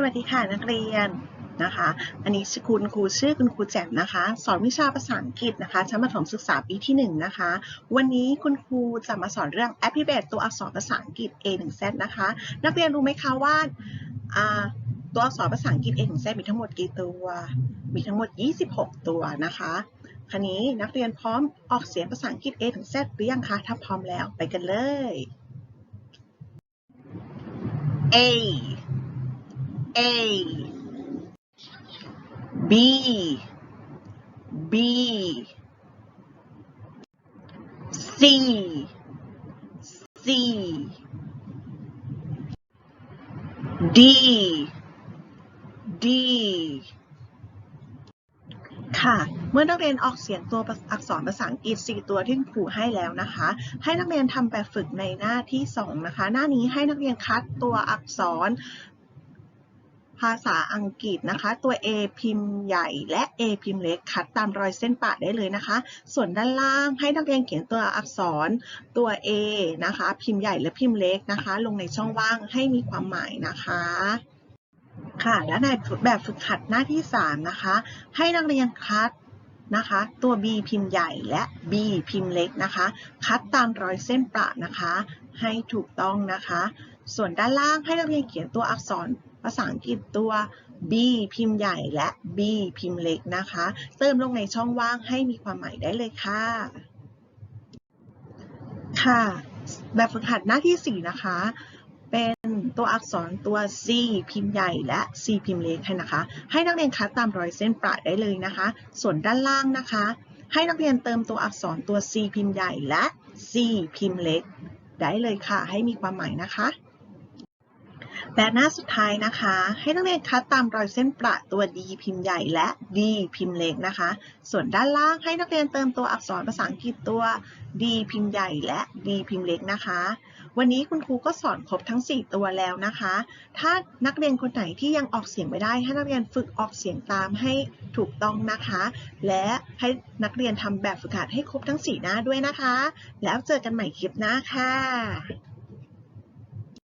สวัสดีค่ะนักเรียนนะคะ อันนี้คุณครูชื่อคุณครูแจ่มนะคะ สอนวิชาภาษาอังกฤษนะคะชั้นประถมศึกษาปีที่ 1 นะคะ วันนี้คุณครูจะมาสอนเรื่อง alphabet ตัวอักษรภาษาอังกฤษ A ถึง Z นะคะ นักเรียนรู้ไหมคะว่าตัวอักษรภาษาอังกฤษ A ถึง Z มีทั้งหมดกี่ตัว มีทั้งหมด 26 ตัวนะคะคราวนี้นักเรียนพร้อมออกเสียงภาษาอังกฤษ A ถึง Z หรือยังคะถ้าพร้อมแล้วไปกันเลย A A B B C C D D ค่ะ เมื่อนักเรียนออกเสียงตัวอักษรภาษาอังกฤษ 4 ตัวที่ครูให้แล้วนะคะ ให้นักเรียนทำแบบฝึกในหน้าที่ 2 นะคะ หน้านี้ให้นักเรียนคัดตัวอักษร ภาษาอังกฤษนะคะ ตัว A พิมพ์ใหญ่และ A พิมพ์เล็กคัดตามรอยเส้นปะได้เลยนะคะ ส่วนด้านล่างให้นักเรียนเขียนตัวอักษรตัว A นะคะ พิมพ์ใหญ่และพิมพ์เล็กนะคะ ลงในช่องว่างให้มีความหมายนะคะค่ะ และในแบบฝึกหัดหน้าที่ 3 นะคะ ให้นักเรียนคัดนะคะ ตัว B พิมพ์ใหญ่และ B พิมพ์เล็กนะคะ คัดตามรอยเส้นประนะคะ ให้ถูกต้องนะคะ ส่วนด้านล่างให้นักเรียนเขียนตัวอักษราษาอังกฤษตัว B พิมพ์ใหญ่และ B พิมพ์เล็กนะคะ เติมลงในช่องว่างให้มีความหมายได้เลยค่ะ ค่ะ แบบฝึกหัดหน้าที่ 4 นะคะเป็นตัวอักษรตัว C พิมพ์ใหญ่และ C พิมพ์เล็กให้นะคะ ให้นักเรียนคัดตามรอยเส้นประได้เลยนะคะ ส่วนด้านล่างนะคะ ให้นักเรียนเติมตัวอักษรตัว C พิมพ์ใหญ่และ C พิมพ์เล็ก ได้เลยค่ะ ให้มีความหมายนะคะ แบบหน้าสุดท้ายนะคะ ให้นักเรียนคัดตามรอยเส้นประตัว D พิมพ์ใหญ่และ D พิมพ์เล็กนะคะ ส่วนด้านล่างให้นักเรียนเติมตัวอักษรภาษาอังกฤษตัว D พิมพ์ใหญ่และ D พิมพ์เล็กนะคะ วันนี้คุณครูก็สอนครบทั้ง 4 ตัวแล้วนะคะ ถ้านักเรียนคนไหนที่ยังออกเสียงไม่ได้ ให้นักเรียนฝึกออกเสียงตามให้ถูกต้องนะคะ และให้นักเรียนทำแบบฝึกหัดให้ครบทั้ง 4 หน้าด้วยนะคะ แล้วเจอกันใหม่คลิปหน้าค่ะ